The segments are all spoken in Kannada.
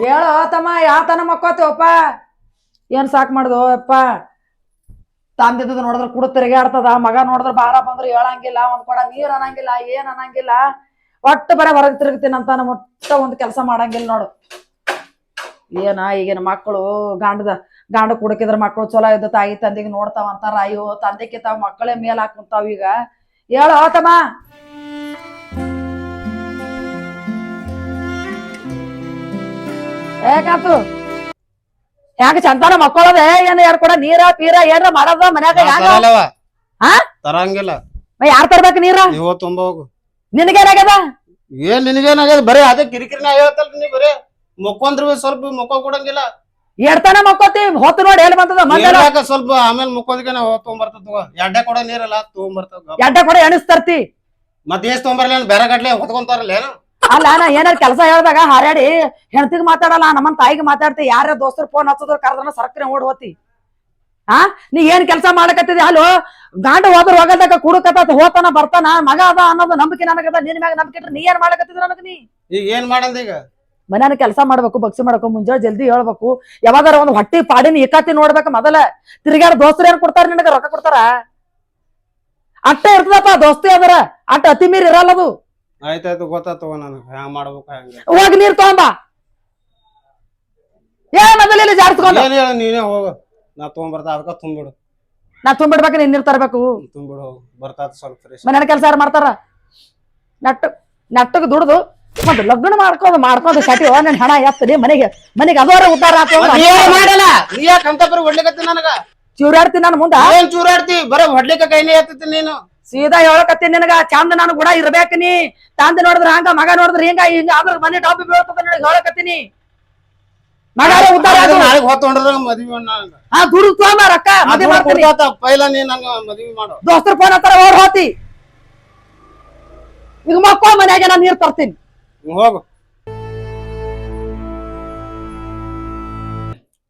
ಹೇಳೋ ತಮ್ಮ ಯಾವ ತನ ಮಕ್ಕೋತೇವಪ್ಪ ಏನ್ ಸಾಕ್ ಮಾಡ್ದು, ಅಪ್ಪ? ತಂದಿದ್ದು ನೋಡಿದ್ರೆ ಕುಡ ತಿರುಗಾಡ್ತದ, ಮಗ ನೋಡಿದ್ರೆ ಬಾರ ಬಂದ್ರೆ ಹೇಳಂಗಿಲ್ಲ, ಒಂದ್ ಕೊಡ ನೀರ್ ಅನ್ನಂಗಿಲ್ಲ, ಏನ್ ಅನ್ನಂಗಿಲ್ಲ. ಒಟ್ಟು ಬರ ಹೊರಗೆ ತಿರುಗ್ತೀನಿ ಅಂತ ನಮ್ಮ ಒಟ್ಟ ಒಂದ್ ಕೆಲಸ ಮಾಡಂಗಿಲ್ಲ ನೋಡು. ಏನ ಈಗಿನ ಮಕ್ಕಳು ಗಾಂಡದ, ಗಾಂಡ ಕುಡಕಿದ್ರ ಮಕ್ಕಳು ಚಲೋ ಇದ್ದ ತಾಯಿ ತಂದೆಗೆ ನೋಡ್ತಾವ ಅಂತಾರ ಅಯ್ಯೋ, ತಂದೆ ಕಿತ್ತಾವ, ಮಕ್ಕಳೇ ಮೇಲ್ ಹಾಕುಂತಾವ ಈಗ. ಹೇಳೋ ತಮ್ಮ ಯಾಕಾತು ಯಾಕ ಚಂತಾನ ಮಕ್ಕಳದ ಏನ್ ಯಾರು ಕೂಡ ನೀರ ಪೀರ ಏನ್ರ ಮಾಡದ ಮನ್ಯಾಗ ಯಾಕ ತರಲ್ಲವ. ಹಾ? ತರಂಗಿಲ್ಲ. ಯಾರ್ ತರ್ಬೇಕು ನೀರ? ತುಂಬ ಹೋಗು. ನಿನಗೇನಾಗ್ಯದ? ಏನ್ ನಿನಗೇನಾಗ್ಯದ? ಬರೀ ಅದೇ ಕಿರಿಕಿರಿನ ಹೇಳ್ತಲ್ ನೀ ಬರೀ. ಮುಕ್ಕೊಂದ್ರು ಸ್ವಲ್ಪ ಮುಖ ಕೊಡಂಗಿಲ್ಲ. ಎಡ್ತಾನ ಮಕ್ಕೋತಿ? ಹೊತ್ತು ನೋಡಿ ಎಲ್ಲಿ ಬಂತದ ಮಂದಲ ಸ್ವಲ್ಪ ಆಮೇಲೆ ಮುಕ್ಕೋದಕ್ಕೆ ನಾವು ತೊಗೊಂಬರ್ತದ ಎಡ್ಡೆ ಕೂಡ ನೀರಲ್ಲ ತೊಗೊಂಬರ್ತದ ಎಡ್ಡೆ ಕೂಡ ಎಣಿಸ್ತರ್ತಿ. ಮತ್ತೆ ಎಷ್ಟ್ ತೊಗೊಂಬರ್ಲಿ ಬೇರೆ ಗಟ್ಲೆ ಹೊತ್ಕೊಂತಾರಲ್ಲ ಏನು ಅಲ್ಲ ನಾ ಏನಾರ ಕೆಲಸ ಹೇಳ್ದಾಗ ಹಾರಾಡಿ ಹೆಣ್ತಿಗ್ ಮಾತಾಡಲ್ಲ ನಮ್ಮನ್ ತಾಯಿಗೆ ಮಾತಾಡ್ತಿ ಯಾರ ದೋಸ್ತರು ಫೋನ್ ಹಚ್ಚದ್ರ ಕರ್ದನ ಸರ್ಕ್ರೆ ಓಡ್ ಹೋತಿ. ಆ? ನೀ ಏನ್ ಕೆಲಸ ಮಾಡಕತ್ತಿದಿ? ಅಲ್ಲೋ ಗಾಂಡ ಹೋದ್ರ ಹೋಗದಾಗ ಕುಡುಕತ್ತ ಹೋತಾನ ಬರ್ತಾನ ಮಗ ಅದ ಅನ್ನೋದು ನಂಬಿಕೆ ನನಗದ ನಿನ್ ಮ್ಯಾಗ ನಂಬಿಕೆ ಇಟ್ರೆ ನೀ ಏನ್ ಮಾಡಕತ್ತಿದ್ರ ನನಗ ನೀ? ಈಗ ಏನ್ ಮಾಡಲ್ದ ಈಗ? ಮನ್ಯಾನ ಕೆಲಸ ಮಾಡ್ಬೇಕು ಬಕ್ಸಿ ಮಾಡ್ಬೇಕು ಮುಂಜಾನೆ ಜಲ್ದಿ ಹೇಳ್ಬೇಕು. ಯಾವಾಗಾರ ಒಂದು ಹೊಟ್ಟಿ ಪಾಡಿನ ಏಕಾತಿ ನೋಡ್ಬೇಕು ಮೊದಲ. ತಿರ್ಗಾಡ ದೋಸ್ತರು ಏನ್ ಕೊಡ್ತಾರ ನಿನಗ ರೊಕ್ಕ ಕೊಡ್ತಾರ? ಅಟ್ಟ ಇರ್ತದಪ್ಪ ದೋಸ್ತಿ ಅದರ ಅಟ್ಟ ಅತಿ ಮೀರಿ ಇರಲ್ಲ ಅದು ಆಯ್ತಾಯ್ತು ಗೊತ್ತಾತವ ನನಗೆ. ಹ್ಯಾಂಗ ಮಾಡ್ಬೇಕು ಹಂಗ. ಹೋಗಿ ನೀರ್ ತಗೊಂಬ. ಏನ್ ಮೊದಲ ಇಲ್ಲಿ ಜಾರಿಸ್ಕೊಂಡ ಏನ್ ಹೇಳ ನೀನೇ ಹೋಗು. ನಾ ತೊಗೊಂಬರ್ತಾ ಅದಕ್ಕ ತುಂಬಿಡು. ನಾ ತುಂಬಿಡ್ಬೇಕು ನೀನ್ ನೀರ್ ತರಬೇಕು. ತುಂಬಿಡು ಹೋಗು. ಬರ್ತಾತ ಸ್ವಲ್ಪ ಫ್ರೆಶ್ ಮನ್ಯಾನ ಕೆಲಸ ಯಾರು ಮಾಡ್ತಾರ? ನಟ್ಟು ನಟ್ಟಗ್ ದುಡ್ದು ಮತ್ತೆ ಲಗ್ನ ಮಾಡ್ಕೊಂಡು ಮಾಡ್ಕೊಂಡು ಸಟಿ ನನ್ ಹಣ ಎತ್ತರಿ ಮನೆಗೆ ಮನೆಗೆ ಅದೋರ. ಉದ್ದಾರ ಮಾಡಲ್ಲ? ನೀ ಯಾಕೆ ಅಂತ ಬರೀ ಹೊಡ್ಲಿಕತ್ತಿ ನನಗ? ಚಿವ್ರಾಡ್ತೀನಿ ನಾನು ಮುಂದ? ಏನ್ ಚೂರಾಡ್ತಿ? ಬರೋ ಹೊಡ್ಲಿಕ್ಕೆ ಕೈನೇ ಎತ್ತತಿ ನೀನು. ಸೀದಾ ಹೇಳಕತ್ತೀನಿ ನಿನಗ ಚಂದ ನಾನು ಕೂಡ ಇರ್ಬೇಕ ನೀ. ತಂದೆ ನೋಡಿದ್ರ ಹಂಗ ಮಗ ನೋಡಿದ್ರ ಹಿಂಗ ಹಿಂಗ ಆದ್ರ ಮನೆ ಟಾಪಿ ಬೀಳ್ತದ ನನಗೆ ಹೇಳಕತ್ತೀನಿ. ಮಗ ಉದ್ದಾರ. ನಾಳೆ ಹೊತ್ತೊಂಡ್ರ ಮದ್ವಿ ಹಾ ದುಡ್ಡು ತಗೊಂಬ ರೊಕ್ಕ ಮದ್ವೆ ಮಾಡ್ತೀನಿ. ಪೈಲ ನೀ ನಂಗ ಮದ್ವಿ ಮಾಡು. ದೋಸ್ತರ ಫೋನ್ ಹತ್ತಾರ ಓಡ್ ಹೋತಿ. ಈಗ ಮಕ್ಕಳ ಮನ್ಯಾಗ ನಾನು ನೀರ್ ತರ್ತೀನಿ. ಹೋಗು.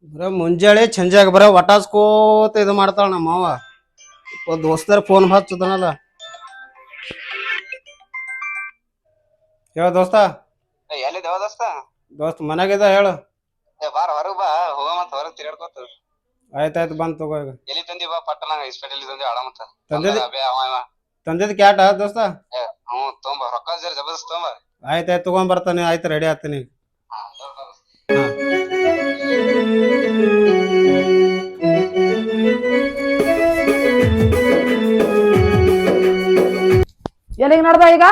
ಬರ ಮುಂಜಾನೆ ಸಂಜೆಗ ಬರ ವಟಾಸ್ಕೋತ ಇದು ಮಾಡ್ತಾಳ ನಮ್ಮ ಒಬ್ಬ ದೋಸ್ತರ ಫೋನ್ ಹಚ್ಚದನಲ್ಲ. ಹೇಳ ದೋಸ್ತ. ಎಲ್ಲಿದೆ ದೋಸ್ತ? ದೋಸ್ತ ಮನೆಗಿದ ಹೇಳು. ಏ ಬಾರ ಹೊರಗ್ ಬಾ ಹೋಗ ಮತ್ತ ಹೊರಗ್ ತಿರ್ಗಾಡ್ಕೋತ ಆಯ್ತಾಯ್ತು ಬಂದ್ ತಗೋ ಈಗ. ಎಲ್ಲಿ ತಂದಿ ಬಾ ಪಟ್ಟಣ ಇಸ್ಪೆಟಲ್ ತಂದಿ ಆಳ ಮತ್ತ. ತಂದಿದ್ ಅಬೇ ಅವ ಇವ. ತಂದಿದ್ ಕ್ಯಾಟ ದೋಸ್ತ? ಏ ತೊಂಬ ರೊಕ್ಕ ಜರ ಜಬರ್ದಸ್ತ್ ತೊಂಬ. ಆಯ್ತಾಯ್ತು ತಗೊಂಡ್ ಬರ್ತಾನೆ ಆಯ್ತು ರೆಡಿ ಆಗ್ತೀನಿ ಎಲ್ಲಿಗೆ ನಡ್ದ ಈಗ?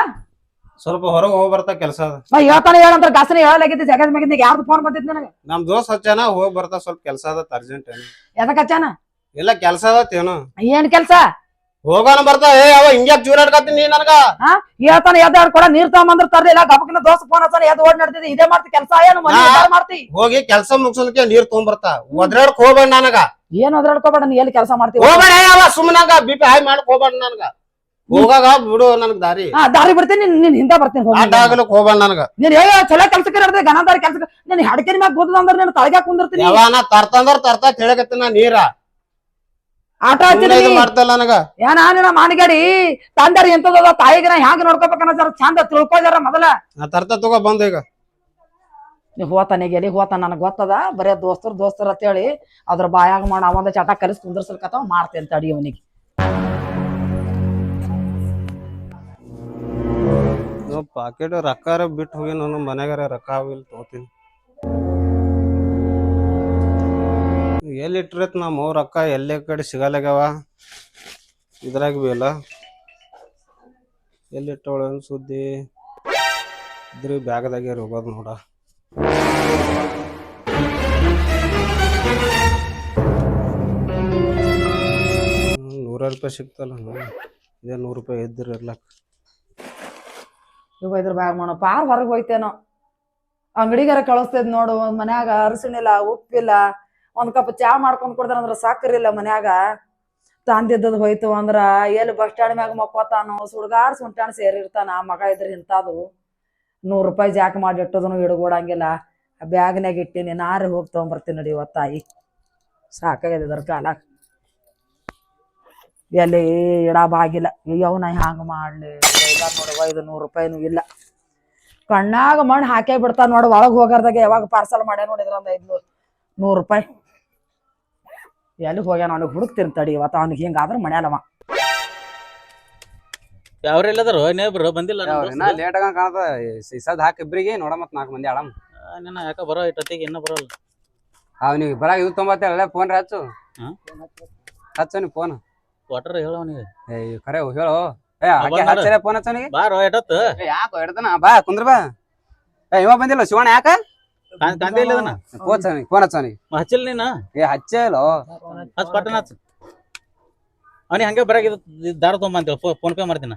ಸ್ವಲ್ಪ ಹೊರಗೆ ಹೋಗಿ ಬರ್ತಾ ಕೆಲಸ ಅದ. ನಾ ಹೇಳ್ತಾನೆ ಹೇಳಂತ ಗಾಸನೆ ಹೇಳಲಾಗಿದ್ದೆ ಜಗತ್ ಮ್ಯಾಗಿಂದ ಯಾರ್ದು ಫೋನ್ ಬಂದಿದ್ ನನಗೆ? ನಮ್ ದೋಸ್ತ್ ಹಚ್ಚಾನ ಹೋಗಿ ಬರ್ತಾ ಸ್ವಲ್ಪ ಕೆಲಸ ಅದ ಅರ್ಜೆಂಟ್ ಏನು. ಎದಕ್ ಹಚ್ಚಾನ ಇಲ್ಲ ಕೆಲಸ ಅದತ್ತೇನು ಏನ್ ಕೆಲಸ? ಹೋಗೋಣ ಬರ್ತಾ ಏ ಅವ ಹಿಂಗ್ಯಾಕ್ ಚೂರಾಡ್ಕತ್ತೀನಿ ನೀ ನನಗ? ಹೇಳ್ತಾನೆ ಎದ್ದಾಡ್ ಕೂಡ ನೀರ್ ತಗೊಂಬಂದ್ರ ತರ್ಲಿಲ್ಲ ಗಬಕಿನ ದೋಸ್ತ ಫೋನ್ ಹಚ್ಚಾನ ಎದ್ ಓಡ್ ನಡ್ತಿದ್ದೆ ಇದೇ ಮಾಡ್ತಿ ಕೆಲಸ ಏನು ಮನೆ ಉದ್ದಾರ ಮಾಡ್ತಿ? ಹೋಗಿ ಕೆಲಸ ಮುಗಿಸೋದಕ್ಕೆ ನೀರ್ ತೊಗೊಂಬರ್ತಾ ಒದ್ರಾಡಕ್ ಹೋಗ್ಬೇಡ ನನಗ. ಏನ್ ಅದ್ರಾಡ್ಕೋಬೇಡ ನೀ ಎಲ್ಲಿ ಕೆಲಸ ಮಾಡ್ತೀವಿ ಹೋಗ್ಬೇಡ ಅವ ಸುಮ್ಮನಾಗ ಬಿ ಪಿ ಹೈ ಮಾಡಕ್ ಹೋಗ್ಬೇಡ ನನಗ. ಹೋಗಾಗ ಬಿಡು ನನಗ್ ದಾರಿ. ಹಾ ದಾರಿ ಬಿಡ್ತೀನಿ ನೀನ್- ಹಿಂದೆ ಹಿಂದ ಬರ್ತೀನಿ ಹೋಗಿ. ಆಟ ಆಗ್ಲಕ್ ಹೋಗ್ಬೇಡ ನನಗ. ನೀನ್ ಹೇಗ ಚಲೋ ಕೆಲ್ಸಕ್ಕೆ ನಡೆದ ಗಣದಾರಿ ಕೆಲ್ಸಕ್ಕೆ. ನೀನ್ ಹಡಕಿನ ಮ್ಯಾಗ ಗೊತ್ತದ ಅಂದ್ರೆ ನೀನು ತಳಗ ಕುಂದಿರ್ತೀನಿ. ನಾ ತರ್ತಂದ್ರ ತರ್ತಾ ತಿಳಕತ್ತಿನ ನೀರ. ಆಟ ಇದು ಮಾಡ್ತಲ್ಲ ನನಗ. ಏನ ನಿನ್ನ ಮಾನಗಾಡಿ ತಂದಾರಿ ಎಂತದ ತಾಯಿಗೆ ನಾ ಹ್ಯಾಂಗ ನೋಡ್ಕೋಬೇಕನ್ನ ಜರ ಚಂದ ತಿಳ್ಕೋ ಜರ ಮೊದಲ. ನಾ ತರ್ತಾ ತಗೋ ಬಂದ ಈಗ. ನೀ ಹೋತಾನೆ ಎಲ್ಲಿ ಹೋತಾನ ನನಗೆ ಗೊತ್ತದ ಬರೇ ದೋಸ್ತರು ದೋಸ್ತರು ಅಂತೇಳಿ. ಅದ್ರ ಬಾಯಾಗ ಮಾಡ ಅವಂದ ಚಟ ಕಲಿಸ್ ಕುಂದರ್ಸಲ್ಕತ್ತಾವ ಮಾಡ್ತೇನೆ ತಡಿ ಅವನಿಗೆ. ಪಾಕೆಟ್ ರೊಕ್ಕಾರ ಬಿಟ್ಟು ಹೋಗಿ ನಾನು ಮನೆಗಾರ ರೊಕ್ಕ ಇಲ್ಲಿ ತಗೋತೀನಿ. ಎಲ್ಲಿ ಇಟ್ಟಿರತ್ ನಮ್ಮ ಅವ್ರ ರೊಕ್ಕ? ಎಲ್ಲೇ ಕಡೆ ಸಿಗಲ್ಲಾಗ್ಯವ ಇದ್ರಾಗ ಬಿ ಇಲ್ಲ. ಎಲ್ಲಿ ಇಟ್ಟವಳ ಸುದ್ದಿ? ಇದ್ರ ಬ್ಯಾಗ್ದಾಗೆ ಹೋಗೋದು ನೋಡ. ನೂರ ನೂರಾರು ರೂಪಾಯಿ ಸಿಗ್ತಲ್ಲ. ಇದೇ ನೂರು ರೂಪಾಯಿ ಇದ್ದಿರಲ್ಲ ಇವ ಇದ್ರ ಬ್ಯಾಗ್ ಮಾಡೋ. ಪಾರ್ ಹೊರಗೆ ಹೋಯ್ತೇನೋ. ಅಂಗಡಿಗಾರ ಕಳಿಸ್ತೇದ್ ನೋಡು ಒಂದ್ ಮನ್ಯಾಗ ಇಲ್ಲ ಉಪ್ಪಿಲ್ಲ, ಒಂದ್ ಕಪ್ ಚಾ ಮಾಡ್ಕೊಂಡ್ ಕೊಡ್ತಾರ ಅಂದ್ರ ಇಲ್ಲ ಮನ್ಯಾಗ. ತಾಂದಿದ್ದದ್ ಹೋಯ್ತು ಅಂದ್ರ ಎಲ್ಲಿ ಬಸ್ ಸ್ಟ್ಯಾಂಡ್ ಮ್ಯಾಗ ಮಕ್ಕೋತಾನು, ಸುಡ್ಗಾಡ್ ಸುಂಟಾಣ ಸೇರಿರ್ತಾನ ಮಗ ಇದ್ರ ಇಂಥದು. ನೂರ್ ರೂಪಾಯಿ ಜಾಕ್ ಮಾಡಿ ಇಟ್ಟದನು ಹಿಡ್ಕೊಡಂಗಿಲ್ಲ. ಆ ಬ್ಯಾಗ್ನಾಗ ಇಟ್ಟಿನಿ, ನಾರಿ ಹೋಗಿ ತಗೊಂಬರ್ತೀನಿ ನಡಿ ಇವತ್ತಾಯಿ ಸಾಕಾಗಿದೆ ಇದ್ರ ಕಾಲ. ಎಲ್ಲಿ ಇಡ ಬಾಗಿಲ್ಲ ಅಯ್ಯೋ, ನಾ ಹ್ಯಾಂಗ ಮಾಡ್ಲಿ? ಇದಾರ್ ನೋಡವ್ವ ಇದು ನೂರು ರೂಪಾಯಿನೂ ಇಲ್ಲ. ಕಣ್ಣಾಗ ಮಣ್ಣು ಹಾಕೇ ಬಿಡ್ತಾನ ನೋಡು ಒಳಗ್ ಹೋಗಾರ್ದಾಗ ಯಾವಾಗ ಪಾರ್ಸಲ್ ಮಾಡ್ಯ ನೋಡಿದ್ರ ಒಂದ್ ಐದು ನೂರು ರೂಪಾಯಿ. ಎಲ್ಲಿಗೆ ಹೋಗ್ಯಾನ ಅವ್ನಿಗೆ ಹುಡುಕ್ತೀನಿ ತಡಿ ಇವತ್ತು ಅವ್ನಿಗೆ ಹಿಂಗಾದ್ರೆ ಮನ್ಯಾಲವ ಯಾವ್ರೆಲ್ಲದಾರು ನೇಬ್ರು ಬಂದಿಲ್ಲ ನಮ್ ಇನ್ನ ದೋಸ್ತ್ರು? ಲೇಟ್ ಆಗ ಕಾಣದ ಸದ್ ಹಾಕಿ ಇಬ್ರಿಗೆ ನೋಡ ಮತ್ ನಾಲ್ಕು ಮಂದಿ ಆಡಮ್ ಆ, ನಿನ್ನ ಯಾಕ ಬರೋ ಇಟ್ಟೊತ್ತಿಗೆ ಇನ್ನೂ ಬರೋಲ್ಲ. ಅವ್ನಿಗೆ ಬರಾಗ ಇದು ತೊಂಬತ್ತೇಳ ಫೋನ್ ರೀ ಹಚ್ಚು. ಹಾ? ಹಚ್ಚು ನೀ ಫೋನ್ ವಾಟರ್ ಹೇಳೋ ನೀ ಏ ಖರೆ ಹೇಳು. ಹಚ್ಚರೆ ಫೋನ್ ಹಚ್ಚವನಿಗೆ? ಬಾರೋ ಎಟ್ಟತ್ತು ಯಾಕೋ ಹಿಡ್ದನ ಬಾ ಕುಂದ್ರ ಬಾ. ಏ ಇವ ಬಂದಿಲ್ಲ ಶಿವಣ್ಣ ಯಾಕ? ಕಾಂತಿ ಇಲ್ಲ ಅದನ್ನ ಫೋನ್ ಹಚ್ಚವನಿಗೆ ಫೋನ್ ಹಚ್ಚವನಿಗೆ. ಹಚ್ಚಿಲ್ಲ ನೀನ? ಏ ಹಚ್ಚೇಲೋ ಹಚ್ ಪಟ್ಟಣ ಹಚ್. ಅವನಿ ಹಂಗೆ ಬರಾಕ ದಾರ ತೊಗೊಂಬ ಅಂತೇಳಿ ಫೋನ್ ಪೇ ಮಾಡ್ತೀನ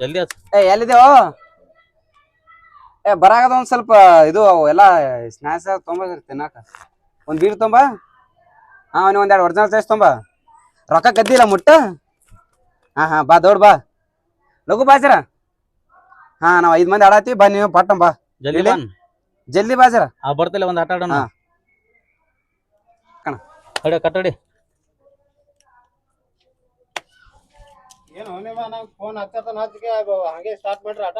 ಜಲ್ದಿ ಹಚ್. ಏ ಎಲ್ಲಿದೇವು ಏ ಬರಾಗದ ಒಂದ್ ಸ್ವಲ್ಪ ಇದು ಎಲ್ಲ ಸ್ನ್ಯಾಕ್ಸ್ ತೊಂಬ ತಿನ್ನಾಕ. ಒಂದ್ ಬೀರ್ ತೊಂಬ ಹಾ ಅವ್ನಿಗೆ ಒಂದ್ ಎರಡು ಒರಿಜಿನಲ್ ಸೈಜ್ ತೊಂಬ ರೊಕ್ಕ ಗದ್ದಿಲ್ಲ ಮುಟ್ಟ? ಹಾ ಹಾ ಬಾ ದೌಡ್ ಬಾ. ಲಘು ಬಾಜರ. ಹಾ ನಾವು ಐದ್ ಮಂದಿ ಆಡಾತಿ ಬಾ ನೀವು ಪಟ್ಟಂ ಬಾ. ಜಲ್ದಿ ಇಲ್ಲಿ? ಬನ್ ಜಲ್ದಿ ಬಾಜರ. ಆ ಬರ್ತಿಲ್ಲ ಒಂದ್ ಆಟ ಆಡೋಣ. ಹಾ. ಕಣ. ಕಡೆ ಕಟ್ಟಡಿ. ಏನು ಫೋನ್ ಹಚ್ಚತನ ಹಚ್ಚಿಗೆ ಹಂಗೆ ಸ್ಟಾರ್ಟ್ ಮಾಡ್ರಿ ಆಟ.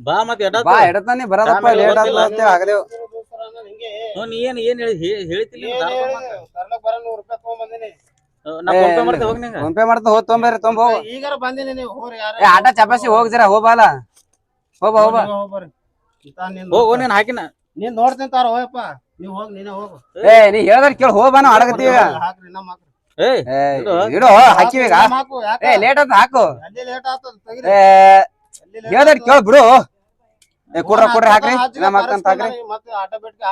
ಬಾ ಮತ್ತೆ ಬಾ ಎಡತಾನೆ ಬರದಪ್ಪ ಆಮೇಲೆ ಲೇಟ್ ಗೊತ್ತಿಲ್ಲ. ಆಗ್ತದೆ ಆಗದೇವ್. ಹಿಂಗೆ. ನೀ ಏನ್ ಏನ್ ಹೇಳಿ ಹೇ- ಹೇಳ್ತಿಲ್ಲ ಬರ ನೂರ್ ರೂಪಾಯಿ ತಗೊಂಬಂದಿನಿ ಆ, ನಾ ಫೋನ್ ಪೇ ಹೋಗಿ ಮಾಡ್ತಾ ಹೋಗ್ ತೊಂಬರ್ರಿ ತೊಂಬ ಹೋಗು. ಈಗಾರ ಬಂದಿನಿ ನೀವು ಹೋರಿ ಯಾರ ಏ ಆಟ ಚಪಾಸಿ ಹೋಗ್ ಜರ ಹೋಗ್ಬಾಲ ಹೋಗ ಹೋಗ್ರಿ ಹೋಗು ನೀನ್ ಹಾಕಿನ. ನೀನ್ ನೋಡ್ತೀನಿ ತಾರ ಹೋಯಪ್ಪ. ನೀವ್ ಹೋಗ್ ನೀನೇ ಹೋಗು. ಏ ನೀ ಹೇಳ್ದಾರ ಕೇಳಿ ಹೋಗ್ಬಾ ನಾವು ಅಡಗತ್ತೀವಿ ಈಗ. ಹಾಕ್ರಿ ನಮ್ಮ ಹಾಕ್ರಿ. ಏ ಏ ಇಡು. ಹಾಕಿವಿ ಈಗ. ಏ ಲೇಟ್ ಅಂತ ಹಾಕು. ಅಲ್ಲಿ ಲೇಟ್ ಆತ ತೆಗಿರಿ. ಏ ಅಲ್ಲಿ ಹೇಳ್ದಾರ ಕೇಳ ಬಿಡು. ಕೊಡ್ರ ಕೊಡ್ರಿ ಹಾಕ್ರಿ. ಹಚ್ಚಿದ ನಾ ಮಾಡ್ತಂತ ಹಾಕ್ರಿ ಮತ್ತೆ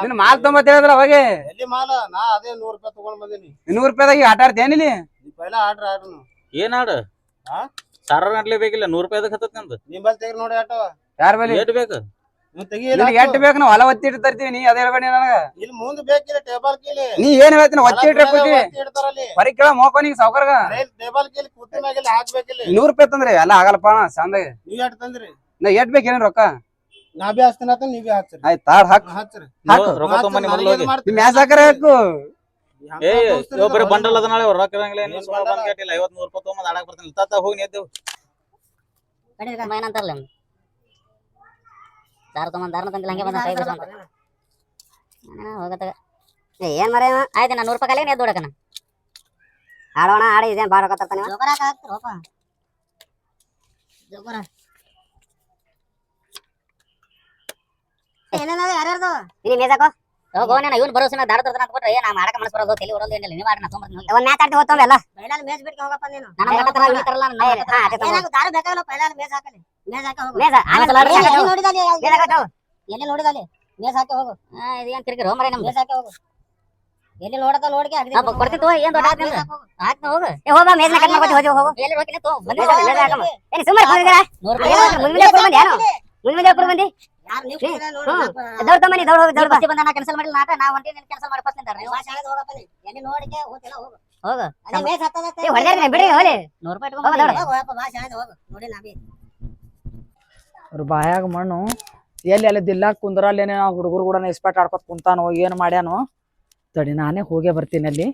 ನಿನ್ ಮಾಲ್ ತೊಂಬತ್ ಹೇಳಿದ್ರ ಅವಾಗೆ? ಎಲ್ಲಿ ಮಾಲ? ನಾ ಅದೇ ನೂರ್ ರೂಪಾಯಿ ತಗೊಂಡ್ ಬಂದಿನಿ. ಇನ್ನೂರು ರೂಪಾಯಿದಾಗ ಆಟ ಆಡ್ತೇನಿಲ್ಲಿ ನೀ ಪೈಲ ಆಡ್ರ ಆಡ್ರು. ಏನ್ ಆಡು? ಹಾ? ಸಾರ ನಡ್ಲೇ ಬೇಕಿಲ್ಲ ನೂರ್ ರೂಪಾಯಿ ಅದಕ್ಕೆ ಹತ್ತತ್ ನಂದು? ನಿಂಬಲ್ ತೆಗ್ರಿ ನೋಡಿ ಆಟೋ. ಯಾರ ಬಲ್ಲಿ? ಏಟ್ ಬೇಕು? ನೀವ್ ತೆಗಿಯಿಲ್ಲ ನಿನಗೆ ಎಟ್ಟು ಬೇಕು? ನಾವು ಹೊಲ ಒತ್ತಿ ಇಟ್ಟು ತರ್ತೀವಿ ನೀ ಅದೇ ಹೇಳ್ಬೇಡಿ ನನಗ. ಇಲ್ಲಿ ಮುಂದ್ ಬೇಕಿಲ್ಲ ಟೇಬಲ್ ಕೀಲಿ. ನೀ ಏನ್ ಹೇಳ್ತೀನಿ ಒತ್ತಿ ಇಟ್ರೆ ಕೂತಿ ಇಡ್ತಾರಲ್ಲಿ ಬರೀ ಕೇಳ ಮೋಕೋನಿಗೆ ನೀ ಟೇಬಲ್ ಕೀಲಿ ಕೂತಿ ಮ್ಯಾಗಿಲ್ಲ ಹಾಕ್ಬೇಕಿಲ್ಲ. ನೂರು ರೂಪಾಯಿ ತಂದ್ರಿ ಎಲ್ಲ ಆಗಲ್ಲಪ್ಪ ಸಂದಾಗ ನೀವ್ ಎಟ್ ತಂದ್ರಿ? ನಾ ಎಟ್ ಬೇಕೇನ್ ರೊಕ್ಕ? ನಾ ಬಿ ಹಚ್ತೀನಿ ಆತ ನೀವ್ ಬಿ ಆಯ್ತು ತಾಡ್ ಹಾಕ್. ರೊಕ್ಕ ಮೊದಲು ಹೋಗಿ. ನಿಮ್ ಮ್ಯಾಚ್ ಹಾಕರ ಹಾಕು. ಏ ಒಬ್ಬರು ಬಂಡಲ್ ಅದ ನಾಳೆ ರೊಕ್ಕ ಇರಂಗಿಲ್ಲ ನೀನ್ ಸುಮ್ಮನೆ ಬಂದ್ ಕೇಟಿಲ್ಲ ಐವತ್ ನೂರ್ ರೂಪಾಯಿ ತೊಗೊಂಬಂದ್ ಆಡಕ್ ಬರ್ತೀನಿ. ತಾತ ಹೋಗಿ ನಿದ್ದೇವು ಏನಂತಾರಲ್ಲ ದಾರ ತಗೊಂಡ್ ದಾರನ ತಂದಿಲ್ಲ ಹಂಗೆ ಬಂದ ಕೈ ಹೋಗತ್ತಾಗ ಏನ್ ಮರ ಆಯ್ತು ನಾ ನೂರು ರೂಪಾಯಿ ಕಲೆ ಎದ್ದು ಹೊಡಕನ. ಆಡೋಣ ಆಡಿ ಇದೇನ್ ಬಾಡ ರೊಕ್ಕ ತರ್ತಾನೆ ಇಲ್ಲಿ ಮೇಜಾಕೋ ಹೋಗೋ ನಾನು ಇವ್ನು ದಾರ ತರ್ತಾನ ಅಂತ ನಾ ಮಾಡಕ ಮನಸ್ ಬರೋದು ತಲೆ ಓಡೋದು ಏನಿಲ್ಲ ನೀವು ಆಡ್ನ ತೊಗೊಂಬರ್ತೀನಿ ಒಂದ್ ಮ್ಯಾಚ್ ಆಡ್ತಿ ಹೋಗ್ತಾವೆ ಎಲ್ಲ. ಮೇಜ್ ಬಿಟ್ಟು ಹೋಗಪ್ಪ ನೀನು. ನನ್ನ ಗಟ್ಟ ತರ ಇಲ್ಲಿ ತರಲ್ಲ ನನ್ನ ಗಟ್ಟ ಮೇಜ ಆಮೇಲೆ ಆಡ್ರಿ ಮೇಜ್ ಹಾಕೋ ತಾವು. ಎಲ್ಲಿ ನೋಡಿದಲ್ಲಿ ಹಾಕಿ ಹೋಗು. ಆ, ಇದೇನ್ ಕಿರಿಕಿರಿ ಹೋ ಮರೆ ನಮ್ದು. ಮೇಸ್ ಹಾಕಿ ಹೋಗು. ಎಲ್ಲಿ ನೋಡದ ನೋಡ್ಕೆ ಅಗದಿ ಅಪ್ಪ ಕೊಡ್ತಿತ್ತು ಏನ್ ದೊಡ್ಡ ಹೋಗು. ಹಾಕ್ನ ಹೋಗು. ಏ ಹೋಗ ಕಟ್ ಮಾಡ್ಕೊಂಡು ಹೋಗಿ ಹೋಗು ಎಲ್ಲಿ ತೋ ಮೇಜ್ ಸುಮ್ಮನೆ ಬಂದಿದ್ದೀರಾ ನೂರು ಏ, ಮುಂದೆ ಕೊಡು ಬಂದಿ ಏನು ಮುಂದೆ ಕೊಡು ಬಂದಿ ಯಾರ್ ನೀವ್ ಏ, ಕೂತಿರ ನೋಡು, ಹ್ಮ್. ನಾಲ್ಕು ಬರೋಣ. ದೌಡ್ ತಮ್ಮನಿ ದೌಡ್ ಹೋಗಿ ದೌಡ್ ಬಾ ಬಂದ ನಾ ಕ್ಯಾನ್ಸಲ್ ಮಾಡಿಲ್ಲ ನಾಟ ನಾ ಹೊಂಟಿ ನೀನ್ ಕ್ಯಾನ್ಸಲ್ ಮಾಡಿ ಬರ್ತೀನಿ ನೀವು. ಆ ಶಾಲೆಗೆ ಹೋಗಪ್ಪ ನೀ. ಎಲ್ಲಿ ನೋಡಿಕೆ ಹೋಗ್ತಿಲ್ಲ ಹೋಗು. ಹೋಗು. ಅದೇ ಮೇಸ್ ಹತ್ತದ ಏ ಹೊಡೆದ್ರಿ ಬಿಡಿ ಹೋಲಿ ನೂರು ರೂಪಾಯಿ ಇಟ್ಕೊಂಡ್ ಹೋಗು ಹೋಗಪ್ಪ ಬಾ ಶಾಲೆಗೆ ಹೋಗು. ನೋಡಿ ನಾ ಬಿ ಅವ್ರ ಬಾಯಾಗ ಮಣ್ಣು. ಎಲ್ಲಿ ಅಲ್ಲಿ ದಿಲ್ಲಾಗ ಕುಂದ್ರಲ್ಲೇನೆ ಅಲ್ಲಿ ಹುಡುಗರು ಕೂಡ ಇಸ್ಪೆಟ್ ಆಡ್ಕೊತ ಕುಂತಾನೋ ಏನು ಮಾಡ್ಯಾನೋ. ತಡಿ ನಾನೇ ಹೋಗೇ ಬರ್ತೀನಿ ಅಲ್ಲಿ.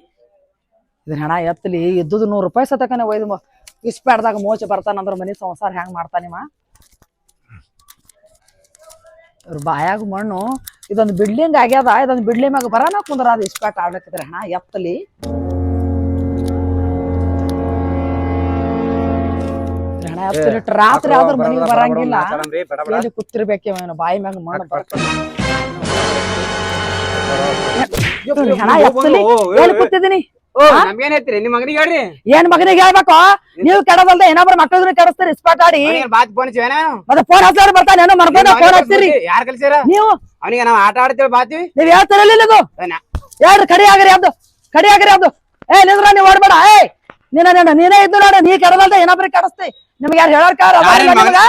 ಇದನ್ನ ಹಣ ಎತ್ತಲಿ ಇದ್ದುದು ನೂರು ರೂಪಾಯಿ ಸತಕನೆ ಒಯ್ದು ಇಸ್ಪೆಟ್ದಾಗ ಮೋಚ ಬರ್ತಾನಂದ್ರೆ ಮನೆ ಸಂಸಾರ ಹೆಂಗ್ ಮಾಡ್ತಾನಿವ ಇವ್ರ ಬಾಯಾಗ ಮಣ್ಣು ಇದೊಂದು ಬಿಲ್ಡಿಂಗ್ ಆಗ್ಯದ ಇದೊಂದು ಬಿಲ್ಡಿಂಗ್ ಮ್ಯಾಗ ಬರಾನ ಕುಂದ್ರ ಅದು ಇಸ್ಪೆಟ್ ಆಡ್ಲಕ್ಕಿದ್ರೆ ಹಣ ಎತ್ತಲಿ ಹಣ ಎತ್ತಲಿ ರಾತ್ರಿ ಆದ್ರ ಮನೆಗೆ ಬರಂಗಿಲ್ಲ ಎಲ್ಲಿ ಕೂತಿರ್ಬೇಕೇವ ಬಾಯಿ ಮ್ಯಾಗ ಮಣ್ಣು ಬರ್ತದೆ ಹಣ ಎತ್ತಲಿ ಎಲ್ಲಿ ಕೂತಿದ್ದೀನಿ ಓ ನಮ್ಗೇನ್ ಐತ್ರಿ ನಿಮ್ ಮಗನಿಗೆ ಹೇಳ್ರಿ. ಏನ್ ಮಗನಿಗೆ ಹೇಳ್ಬೇಕು? ನೀವು ಕೆಡದಲ್ದ ಏನಾದ್ರು ಮಕ್ಕಳಿದ್ರು ಕೆಡಿಸ್ತೀರಿ ಸ್ಪಾಟ್ ಆಡಿ. ಬಾತ್ ಫೋನ್ ಮತ್ತೆ ಫೋನ್ ಹಚ್ಚಾರ ಬರ್ತಾನೆ ಏನೋ ಮರ್ಕೊಂಡು ಫೋನ್ ಹಚ್ತೀರಿ. ಯಾರ್ ಕಲ್ಸಿರ ನೀವು ಅವನಿಗೆ ನಾವ್ ಆಟ ಆಡ್ತೀವಿ ಬಾತೀವಿ ನೀವ್ ಹೇಳ್ತಿರಲಿಲ್ಲ ಇದು ಏನ? ಹೇಳ್ರಿ ಕಡಿ ಆಗ್ರಿ ಅದು ಕಡಿ ಆಗ್ರಿ ಅದು ಏ ನಿಂದ್ರ ನೀವ್ ಓಡ್ಬೇಡ. ಏ ನೀನ ನೀನ ನೀನೇ ಇದ್ದು ನೋಡು ನೀ ಕೆಡದಲ್ದ ಏನಾದ್ರು ಕೆಡಿಸ್ತಿ. ನಿಮ್ಗೆ ಯಾರು ಹೇಳೋರ್ಕಾರ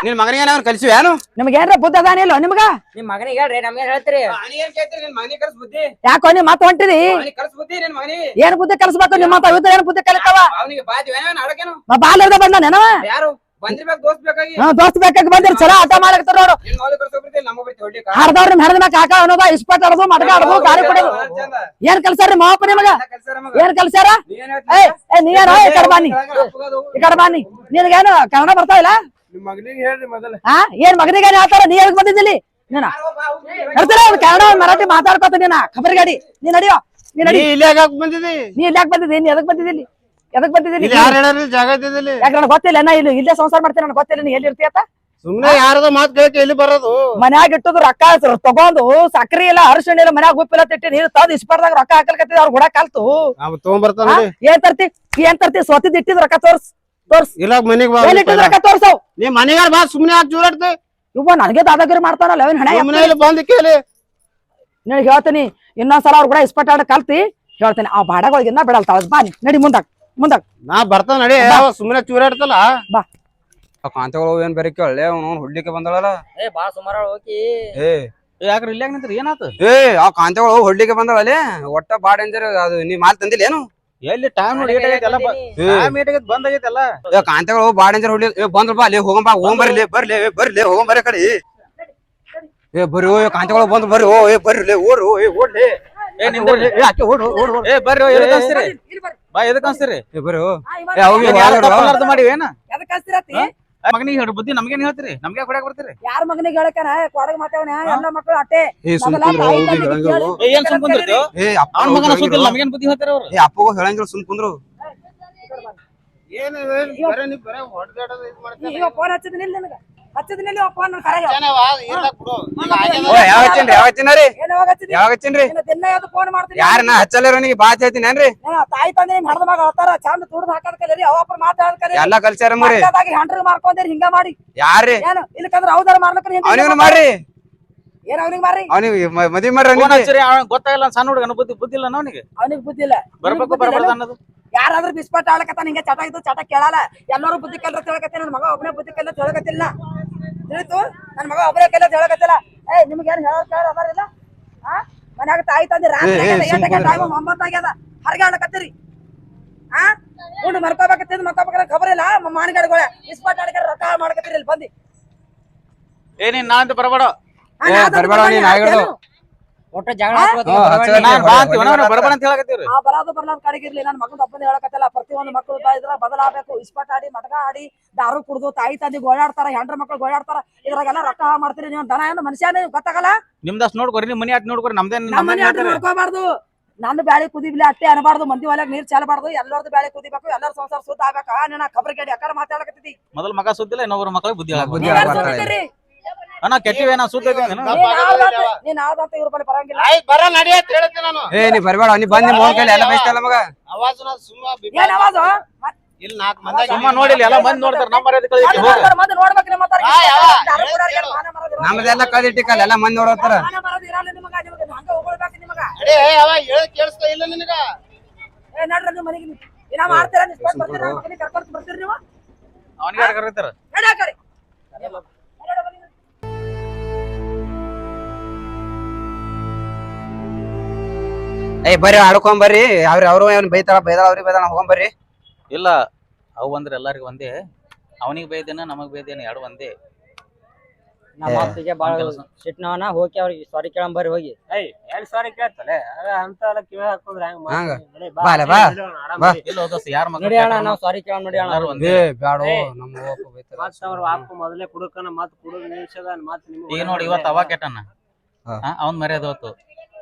ನಿನ್ ಮಗನಿಗೆ ನಾವು ಕಲ್ಸಿವೇನು ನಿಮ್ಗೆ ಏನ್ರ ಬುದ್ಧಿ ಅದಾನಿಲ್ಲ ನಿಮ್ಗ? ನಿಮ್ ಮಗನಿಗೆ ಹೇಳ್ರಿ ನಮ್ಗೆ ಹೇಳ್ತೀರಿ? ಯಾಕೋ ನೀವ್ ಮಾತು ಹೊಂಟಿರಿ? ಏನ್ ಬುದ್ಧಿ ಕಲಿಸ್ಬೇಕು ನಿಮ್ಮ ಏನ್ ಬುದ್ಧಿ ಕಲಿತಾವ? ಬಂದ ನೆನವ ಯಾರು? ಹಾ ದೋಸ್ತ್ ಬೇಕಾಗಿ ಬಂದಿರ್. ಚಲೋ ಆಟ ಮಾಡಕ್ತಾರ ನೋಡು ಹರ್ದವ್ರ ಮೆರದ ಮ್ಯಾಗ ಕಾಕ ಅನ್ನೋದ ಇಸ್ಪಟ್ ಮಟ್ಕ ಗಾಡಿ ಕೊಡೋದು. ಏನ್ ಕಲ್ಸಾರ ಮಾವಪ್ಪ ನಿಮಗ? ಏನ್ ಕಲ್ಸಾರ ಏ ಏ ನೀ ಏನ ಈ ಕಡೆ ಬಾನಿ ಈ ಕಡೆ ಬಾನಿ ನಿನಗೇನು ಕನ್ನಡ ಬರ್ತಾ ಇಲ್ಲ? ನಿಮ್ ಹೇಳ್ರಿ ಮೊದಲ. ಹಾ ಏನ್ ಮಗನಿಗೆ ಏನ್ ಹೇಳ್ತಾರ? ನೀ ಹೇಳಕ್ ಬಂದಿದ್ದಿಲ್ಲಿ? ನೀನ. ಹೇಳ್ತಾರ ಕನ್ನಡ ಮರಾಠಿ ಮಾತಾಡ್ಕೊತ ನೀನ ಖಬರ್ ಗಾಡಿ ನೀ ನಡಿಯೋ ನೀ ನಡಿ. ನೀ ಇಲ್ಲೇ ಯಾಕೆ ಬಂದಿದಿ? ನೀ ಇಲ್ಲಿ ಯಾಕೆ ಬಂದಿದ್ದಿ? ನೀ ಎದಕ್ ಬಂದಿದ್ದಿಲ್ಲಿ? ಎದಕ್ ಬಂದಿದ್ದೀನಿ ಇಲ್ಲಿ ಯಾರು ಹೇಳ್ರಿ ಜಾಗ ಇದ್ದಿದ್ದಿಲ್ಲಿ ಯಾಕೆ ನನಗೆ ಗೊತ್ತಿಲ್ಲ? ನಾ ಇಲ್ಲಿ ಇಲ್ಲೇ ಸಂಸಾರ ಮಾಡ್ತೀನಿ ನನಗೆ ಗೊತ್ತಿಲ್ಲ ನೀ ಎಲ್ಲಿ ಇರ್ತೀಯತ್ತ ಸುಮ್ನೆ ಯಾರದ ಮಾತ್ ಕೇಳಕ್ಕೆ ಇಲ್ಲಿ ಬರೋದು? ಮನ್ಯಾಗ ಇಟ್ಟದು ರೊಕ್ಕ ತಗೊಂಡು ಸಕ್ರಿ ಇಲ್ಲ ಅರಿಶಿಣ ಇಲ್ಲ ಮನ್ಯಾಗ ಉಪ್ಪಿಲ್ಲ ತಿಟ್ಟಿ ನೀರು ತಂದು ಇಸ್ಪಾರ್ದಾಗ ರೊಕ್ಕ ಹಾಕಲ್ಕತ್ತಿದ್ ಅವ್ರ ಗುಡ ಕಲ್ತು? ಏನ್ ತರ್ತಿ? ಏನ್ ತರ್ತಿ? ಸ್ವತಿದ್ ಇಟ್ಟಿದ್ ರೊಕ್ಕ ತೋರ್ಸ್ ತೋರ್ಸ್. ಇಲ್ಲ ಮನೆಗೆ ಬಾ ಎಲ್ಲಿ ಇಟ್ಟಿದ್ ರೊಕ್ಕ ತೋರ್ಸವ್ ನೀ ಮನೆಗೆ ಬಾ ಸುಮ್ನೆ ಯಾಕೆ ಜೂರಾಡ್ತಿ ಇವ ನನಗೆ ದಾದಾಗಿರಿ ಮಾಡ್ತಾನಲ್ಲ ಅವನ್ ಹಣ ಸುಮ್ನೆ ಇಲ್ಲಿ ಬಂದ್ ಕೇಳಿ. ನಿನಗೆ ಹೇಳ್ತೀನಿ ಇನ್ನೊಂದ್ಸಲ ಅವ್ರ ಕೂಡ ಇಸ್ಪಟ್ ಆಡ ಕಲ್ತಿ ಹೇಳ್ತೀನಿ. ಆ ಬಾಡಗಳಿಗಿನ್ನ ಬಿಡಲ್ತಾಳ ಬಾ ನಡಿ ಮುಂದಾಗ. ಮುಂದಾಗ. ನಾ ಬರ್ತಾನ ನಡಿ. ಸುಮ್ಮನೆ ಸುಮ್ನೆ ಚೂರಾಡ್ತಲ್ಲ ಬಾ. ಕಾಂತಗಳು ಏನ್ ಬೇರೆ ಕೇಳಲೆ ಅವ್ನು ಹೊಡ್ಲಿಕ್ಕೆ ಬಂದಳಲ್ಲ. ಏ ಬಾಳ ಸುಮಾರು ಹೋಗಿ. ಏ. ಯಾಕ್ರಿ ಇಲ್ಲಾಗ ನಿಂತ್ರಿ ಏನಾತ? ಏ ಆ ಕಾಂತಗಳು ಹೊಡ್ಲಿಕ್ಕೆ ಬಂದಳಲೆ ಒಟ್ಟ ಬಾ ಡೇಂಜರ್ ಅದು ನೀ ಮಾಲ್ ತಂದಿಲ್ಲ ಏನು? ಎಲ್ಲಿ ಟೈಮ್ ನೋಡಿ ಏಟ್ ಆಗೈತೆ ಎಲ್ಲ ಟೈಮ್ ಏಟ್ ಆಗೈತೆ ಬಂದ್ ಆಗೈತೆ ಎಲ್ಲ. ಏ ಕಾಂತಗಳು ಬಾ ಡೇಂಜರ್ ಹೊಡ್ಲಿ ಏ ಬಂದ್ರ ಬಾ ಅಲ್ಲಿ ಹೋಗಂ ಬಾ ಹೋಗಂ ಬರ್ಲಿ ಬರ್ಲಿ ಬರ್ಲಿ ಹೋಗಂ ಬರ ಕಡೆ. ಏ ಬರ್ರಿ ಓ ಕಾಂತಗಳು ಬಂದ್ ಬರ್ರಿ ಓ ಏ ಬರ್ರಿ ಲೇ ಏ ಓಡ್ಲಿ ಏ ನಿಂದ್ರಿ ಏ ಆಕೆ ಓಡು ಓಡು ಓಡು ಏ ಬರ್ರಿ ಎದಕ್ ಅನ್ಸ್ತೀರಿ ಬಾ ಎದಕ್ ಅನ್ಸ್ತೀರಿ ಇಬ್ಬರು ಅರ್ಥ ಮಾಡಿವಿ ಏನ ಎದಕ್ ಹಚ್ತಿರತ್ತಿ ಮಗನಿಗೆ ಹೇಳ ಬುದ್ಧಿ ನಮ್ಗೇನ್ ಹೇಳ್ತೀರಿ? ನಮ್ಗೆ ಕೊಡಕ್ ಬರ್ತೀರಿ? ಯಾರ ಮಗನಿಗೆ ಹೇಳಕನ ಕೊಡಗ ಮಾತಾವನ ಎಲ್ಲ ಮಕ್ಕಳು ಅಟ್ಟೆ. ಏ ಕುಂದ್ರು ಏನ್ ಸುಮ್ ಕುಂದಿರ್ತೀವಿ ಏ ಅಪ್ಪ ಅವ್ನ ಮಗನ. ಸುದ್ದಿಲ್ಲ ನಮ್ಗೇನ್ ಬುದ್ಧಿ ಹೇಳ್ತಾರ ಅವ್ರು? ಏ ಅಪ್ಪಗೂ ಹೇಳಂಗಿಲ್ಲ ಸುಮ್ ಕುಂದ್ರು ಏನು ಬರೇ ನೀ ಬರೇ ಹೊಡ್ದಾಡೋದು ಇದ್ ಮಾಡ್ತಾನೆ ಇವ ಫೋನ್ ಹಚ್ಚಿದ್ನಿಲ್ಲ ನಿನಗ? ಕರೆ ಬಿಡು. ಈಗ ಆಗ್ಯದ. ಓ ಯಾವ ಹಚ್ಚಿನ್ರಿ? ಯಾವ ಹಚ್ಚಿನಾರಿ? ಯಾವಾಗ ಹಚ್ಚಿದ್ನಿ ಹಚ್ಚಿನ್ರಿ? ನಿನ್ನ ದಿನ ಯಾವ್ದು ಫೋನ್ ಮಾಡ್ತೀನಿ. ಯಾರನ್ನ ಹಚ್ಚಲ್ಲ ಬಾತ್ ಹೇಳ್ತೀನಿ ಏನ್ರಿ? ಏನೋ ತಾಯಿ ತಂದೆ ನಿಮ್ ಹಣದ ಮಗ ಚಂದ ತುಡ್ದು ಹಾಕದ್ ಕಲೀರಿ ಅವಪ್ಪ ಮಾತಾಡದ್ ಕಲೀರಿ. ಎಲ್ಲಾ ಕಲ್ಸ್ಯಾರ ಮರಿ? ಹೆಂಡ್ರಿಗೆ ಮಾರ್ಕೊಂದಿರಿ ಹಿಂಗ ಮಾಡಿ. ಯಾರ್ರಿ? ಏನು ಇಲ್ಲಕಂದ್ರ ಅವನಿಗೂ ಮಾಡ್ರಿ ಏನ್ ಅವ್ನಿಗೆ ಮಾರಿ ಅವನಿಗೆ ಮದ್ವಿ ಮಾಡ್ರಿ ಗೊತ್ತಾಗಿಲ್ಲ ಸಣ್ಣ ಹುಡುಗನ ಬುದ್ಧಿ ಬುದ್ಧಿ ಇಲ್ಲ ಅವನಿಗೆ? ಅವನಿಗೆ ಬುದ್ಧಿ ಇಲ್ಲ. ಬರ್ಬೇಕು ಬುದ್ಧಿ ಇಲ್ಲ ಬರ್ಬಾರ್ದು ಅನ್ನೋದು. ಯಾರಾದ್ರೂ ಬಿಸ್ಪಟ್ ಆಡಕತ್ತ ಹಿಂಗೆ ಚಟ ಇದ್ದು ಚಟ ಕೇಳಲ್ಲ. ಎಲ್ಲರೂ ಬುದ್ಧಿ ಕಲ್ರ ತಿಳಕತ್ತೀನಿ ನನ್ನ ಮಗ ಒಬ್ಬನೇ ಬುದ್ಧಿ ಕಲ್ಲ ತಿಳಕತ್ತಿಲ್ಲ. ತಿಳಿತು ನನ್ ಮಗ ಒಬ್ಬರೇ ಕೈಲ ಹೇಳಕತ್ತಲ್ಲ. ಏ ನಿಮ್ಗೆ ಏನ್ ಹೇಳೋ ಕೇಳ ಅದಾರಿಲ್ಲ ಹಾ ಮನ್ಯಾಗ ತಾಯಿ ತಂದೆ ರಾತ್ರಿ ಟೈಮ್ ಒಂಬತ್ತು ಆಗ್ಯದ. ಹರಗಾಡಕತ್ತೀರಿ ಹಾ ಉಂಡು ಮರ್ಕೋಬೇಕತ್ತಿದ್ ಮಕ್ಕೋಬೇಕಂದ್ರೆ ಖಬರ್ ಇಲ್ಲ. ಮಾನಗಾಡಿಗಳ ಇಸ್ಪಾಟ್ ಆಡಕ ರೊಕ್ಕ ಮಾಡ್ಕತ್ತೀರಿ ಇಲ್ಲಿ ಬಂದಿ. ಏ ನಾ ಅಂತ ಬರಬೇಡ. ನೀನ್? ಒಟ್ಟ ಜಗಳ ಹಾ? ಹಚ್ಕೋತ ಹಾ, ಬರಬೇಡಿ. ನಾನ್ ಬಾ ಅಂತೀವಿ ನಾವು ಬರಬೇಡ ಅಂತ ಹೇಳಕತ್ತೀವ್ರಿ ಆ ಬರೋದು ಬರ್ಲಾರ್ದ ಕಡೆಗಿರ್ಲಿ ನನ್ನ ಮಗನ ಒಬ್ಬನೇ ಹೇಳಕತ್ತಲ್ಲ. ಪ್ರತಿಯೊಂದು ಮಕ್ಕಳು ಇದ್ರ ಬದಲಾಗಬೇಕು. ಇಸ್ಪಟ್ ಆಡಿ ಮಟಕ ಆಡಿ ದಾರು ಕುಡ್ದು ತಾಯಿ ತಂದೆ ಗೋಳಾಡ್ತಾರ ಹೆಂಡ್ರ ಮಕ್ಕಳು ಗೋಳಾಡ್ತಾರ ಇದ್ರಾಗೆಲ್ಲ ರೊಕ್ಕ ಹಾಳ್ ಮಾಡ್ತೀರಿ ನೀವು. ದನ ಏನು ಮನುಷ್ಯನೇ ಗೊತ್ತಾಗಲ್ಲ? ನಿಮ್ದಷ್ಟು ನೋಡ್ಕೊರಿ ನಿಮ್ ಮನಿ ಅಟ್ ನೋಡ್ಕೊರಿ ನಮ್ದೇನ್ ನಮ್ಮ ಮನೆ ಆಟ ಹೇಳ್ತಾರೆ ನೋಡ್ಕೋಬಾರ್ದು. ನನ್ನ ಬ್ಯಾಳಿ ಕುದಿಬ್ಲಿ ಅಟ್ಟೆ ಅನ್ಬಾರ್ದು. ಮಂದಿ ಒಳಗ್ ನೀರ್ ಚೆಲ್ಲಬಾರ್ದು ಎಲ್ಲರದು ಬ್ಯಾಳಿ ಕುದಿಬೇಕು. ಎಲ್ಲರ ಸಂಸಾರ ಸುದ್ದ ಆಗ್ಬೇಕು. ಆ ನಿನ್ನ ಖಬರ್ ಕೇಳಿ ಅಕ್ಕಡ ಮಾತಾಡಕತ್ತಿದ್ದಿ ಮೊದಲ ಮಗ ಸುದ್ದಿಲ್ಲ ಇಲ್ಲ ಮಕ್ಕಳಿಗೆ ಬುದ್ಧಿ. ಬುದ್ಧಿ ನೀವ್ ಯಾರ್ ಹೇಳ್ಬೇಕು. ಸುದ್ದಿದ್ದೀರಿ? ಅಣ್ಣ ಕೆಟ್ಟಿವೆ ನಾ ಸುದ್ದ ನೀನ್ ಆಳ್ದಂತ- ಇವ್ರ ಬಳಿ ಬರಂಗಿಲ್ಲ. ಆಯ್ತ್ ಬರ ನಡಿ ಅಂತ ಹೇಳ್ತೀನಿ ನಾನು. ಏ ನೀ ಬರಬೇಡ ನೀ ಬಂದ್ ಕೈಲಿ ಎಲ್ಲ ಬೈಸ್ತಲ್ಲ ಮಗ. ಅವಾಜ್ ನಾ ಸುಮ್ಮ ಬಿಬ್ಬ- ಏನ್ ಅವಾಜು ಇಲ್ಲಿ ನಾಲ್ಕು ಮಂದಿ ಸುಮ್ಮ ನೋಡಿಲ್ಲ ಎಲ್ಲ ಮಂದಿ ನೋಡ್ತಾರ ನಮ್ಮ ಮರ್ಯಾದೆ ಕಳಿಸಿ ಮಂದಿ ಹೋಗ. ನೋಡ್ತಾರ, ಮಂದಿ ನೋಡ್ಬೇಕು ನಿಮ್ಮ ಹತ್ರ. ಮಾನ. ನಮ್ದೆಲ್ಲ ಕದಿಟ್ಟಿಕಲ್ಲ ಎಲ್ಲ ಮಂದಿ ನೋಡತ್ತಾರ ಮಾನ ಅಡೇ ಅವ ಹೇಳ ಕೇಳಿಸ್ತಾ ಇಲ್ಲ ನಿನಗ. ಏ ನಡ್ರಿ ಮನೆಗೆ. ಏನ ಮಾಡ್ತೀರಾ ನೀವು ಕರ್ಕೊಂಡ್ ಬರ್ತೀರಿ ನೀವು? ಅವನಿಗೆ ಕರೀತಾರ? ನಡಿ ಏ ಬರ್ರಿ ಆಡ್ಕೊಂಡ್ ಬರ್ರಿ. ಅವ್ರ ಅವ್ರು ಏನ್ ಬೈತಾಳ ಬೈದಾಳ ಅವ್ರಿಗೆ ಬೈದಾಳ ಹೋಗೊಂಬರ್ರಿ ಇಲ್ಲ ಅವು ಬಂದ್ರೆ ಎಲ್ಲರಿಗೂ ಒಂದೇ. ಅವನಿಗೆ ಬೈದೇನ ನಮಗ್ ಬೈದೇನ ಎರಡು ಒಂದೇ. ನಮ್ಮ ಮಾತಿಗೆ ಬಾಳ. ಸಿಟ್ನವನ ಹೋಗಿ ಅವ್ರಿಗೆ ಸಾರಿ ಕೇಳಂ ಬರ್ರಿ ಹೋಗಿ. ಎಲ್ಲಿ ಸಾರಿ ಕೇಳ್ತಲೆ? ಅಂತ ಎಲ್ಲ ಕಿವಿ ಹಾಕೊಂಡ್ರೆ ಹೆಂಗ್ ಮಾಡ್ತಿ? ಹಂಗ. ಬಾ. ಅಲ್ಲ, ಬಾ. ನಡಿ, ಆರಾಮ್ ಬಾ. ಇಲ್ಲ ಹೋದಸ್ ಯಾರ ಮಗ ನಡಿ ಅಣ್ಣ ನಾವು ಸಾರಿ ಕೇಳಂ ನಡಿ ಅಣ್ಣ. ಎಲ್ಲಾರು ಒಂದೇ. ಏ ಬ್ಯಾಡೋ ನಮ್ಮ ಅವ್ವ ಅಪ್ಪ ಬೈತಾರ. ಮತ್ತ್ ಅವ್ರ ಅಪ್ಪ ಮೊದಲೇ ಕುಡುಕನ ಮತ್ ಕುಡುದ್ ನಿಲ್ಸದ ಮತ್ ನಿಮ್ಗ್ ಈಗ ನೋಡಿ ಇವತ್ತು ಅವ ಕೆಟ್ಟನ. ಹಾ. ಅವ್ನ್ ಮರ್ಯಾದೆ ಹೋತು